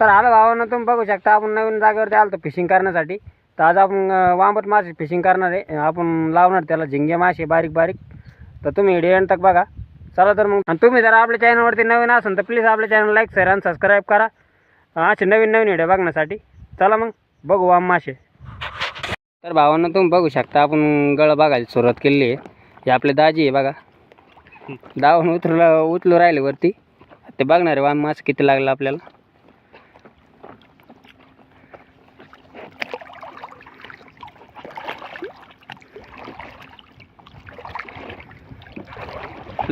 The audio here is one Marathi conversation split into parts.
तर आलं भावानं तुम्ही बघू शकता आपण नवीन जागेवरती आलो फिशिंग करण्यासाठी. तर आज आपण वांबट मासे फिशिंग करणार आहे. आपण लावणार त्याला झिंगे मासे बारीक बारीक. तर तुम्ही व्हिडिओ तक बघा. चला तर मग. आणि तुम्ही जर आपल्या चॅनलवरती नवीन असाल तर प्लीज आपल्या चॅनल लाईक शेअर आणि सबस्क्राईब करा. असे नवीन नवीन व्हिडिओ बघण्यासाठी. चला मग बघू वाम मासे. तर भावांना तुम्ही बघू शकता आपण गळ बघायला सुरुवात केली आहे. हे आपले दाजी आहे बघा. दावून उतरलं उचलू राहिले वरती. ते बघणार आहे वाम मासे किती लागलं आपल्याला?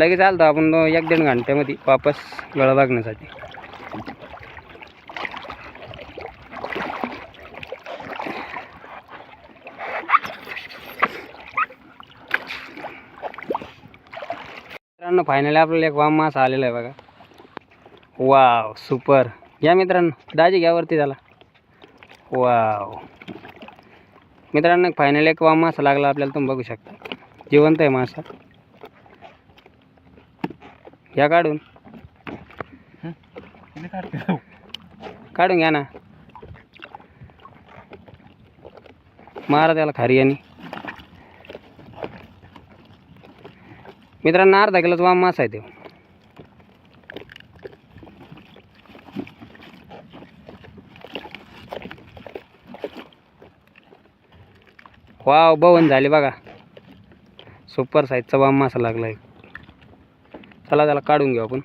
लगेच आलतो आपण एक दीड घंट्यामध्ये वापस गळा लागण्यासाठी मित्रांनो फायनली आपल्याला एक वाम मासा आलेला आहे बघा. वाव सुपर या मित्रांनो दाजी घ्या वरती झाला वाव मित्रांनो फायनली एक वाम मासा लागला आपल्याला तुम्ही बघू शकता. जिवंत आहे मासा. घ्या काढून. काढून घ्या ना. मारा त्याला खारी आणि मित्रांनो अर्धा किलोचा वाम मासा आहे तो. वाव बवन झाले बघा. सुपर साईजचा वाम मासा लागला आहे चला त्याला काढून घेऊ आपण.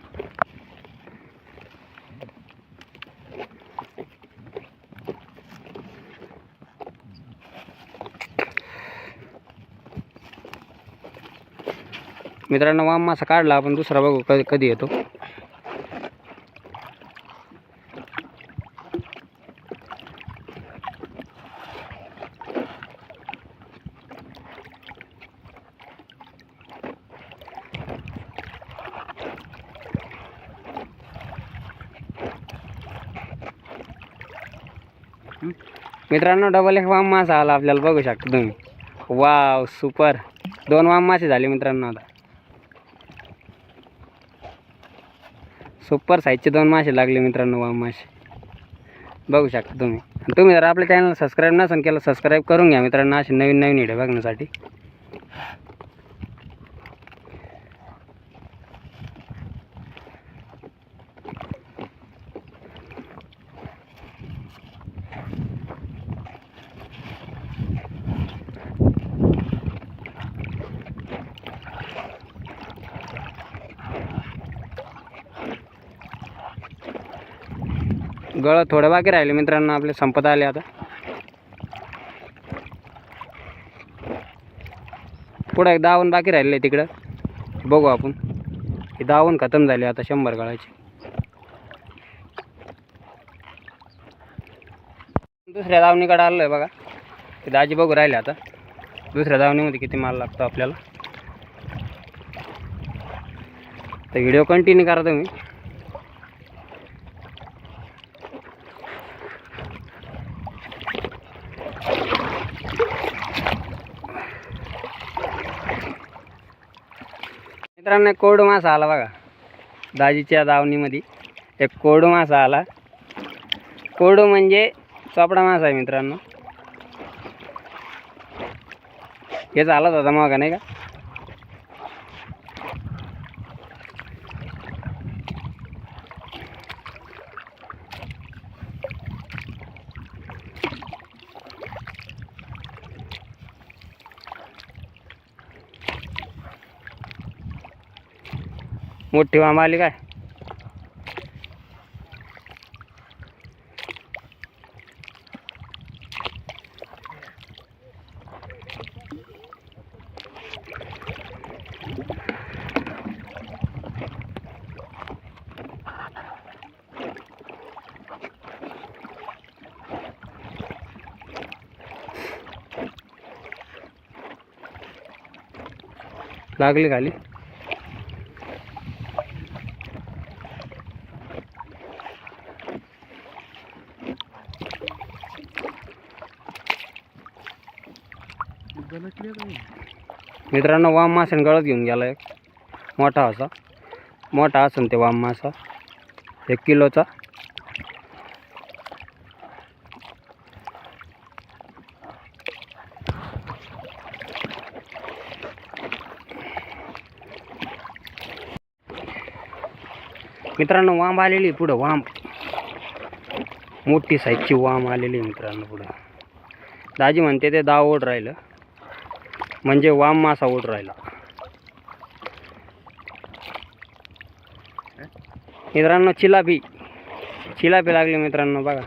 मित्रांनो वाम मासा काढला आपण दुसरा बघू कधी कधी येतो. मित्रांनो डबल एक वाम मासा आला आपल्याला बघू शकता तुम्ही. वाव सुपर दोन वाम मासे झाले मित्रांनो आता. सुपर साईजचे दोन मासे लागले मित्रांनो वाम मासे. बघू शकता तुम्ही. तुम्ही जर आपल्या चॅनल सबस्क्राईब नसेल केलं सबस्क्राईब करून घ्या मित्रांनो असे नवीन नवीन व्हिडिओ बघण्यासाठी. गळ थोडं बाकी राहिले मित्रांनो आपले संपत आले आता. पुढं एक दावण बाकी राहिले तिकडं. बघू आपण. हे दावण खतम झाले आता शंभर गळाचे. दुसऱ्या दावणीकडे आलो आहे बघा. ते दाजी बघू राहिले आता. दुसऱ्या दावणीमध्ये किती माल लागतो आपल्याला. तर व्हिडिओ कंटिन्यू करा तुम्ही. मित्रांनो एक कोरडू मासा आला बघा. दाजीच्या दावणीमध्ये. एक कोरडू मासा आला. कोरडू म्हणजे चोपडा मासा आहे मित्रांनो. हेच आलाच होता मग नाही का? मोठी वाम आली काय लागली खाली। मित्रांनो वाम मासन गळत घेऊन गेला एक. मोठा असा. मोठा असेल ते वाम मासा. एक किलोचा. मित्रांनो वाम आलेली पुढं वाम. मोठी साईजची वाम आलेली मित्रांनो पुढं. दाजी म्हणते ते दहा ओढ राहिलं. म्हणजे वाम मासा उठ राहिला. मित्रांनो चिलापी चिलापी लागली मित्रांनो बघा.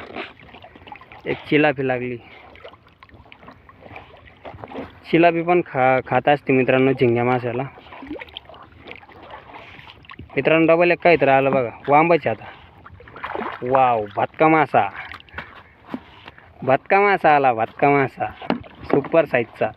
एक चिलापी लागली. चिलापी पण खा खात असते मित्रांनो झिंग्या माशाला. मित्रांनो डबल एक काहीतरी आलं बघा. वांबच आता. वाव भातका मासा. भातका मासा आला भातका मासा. सुपर साईजचा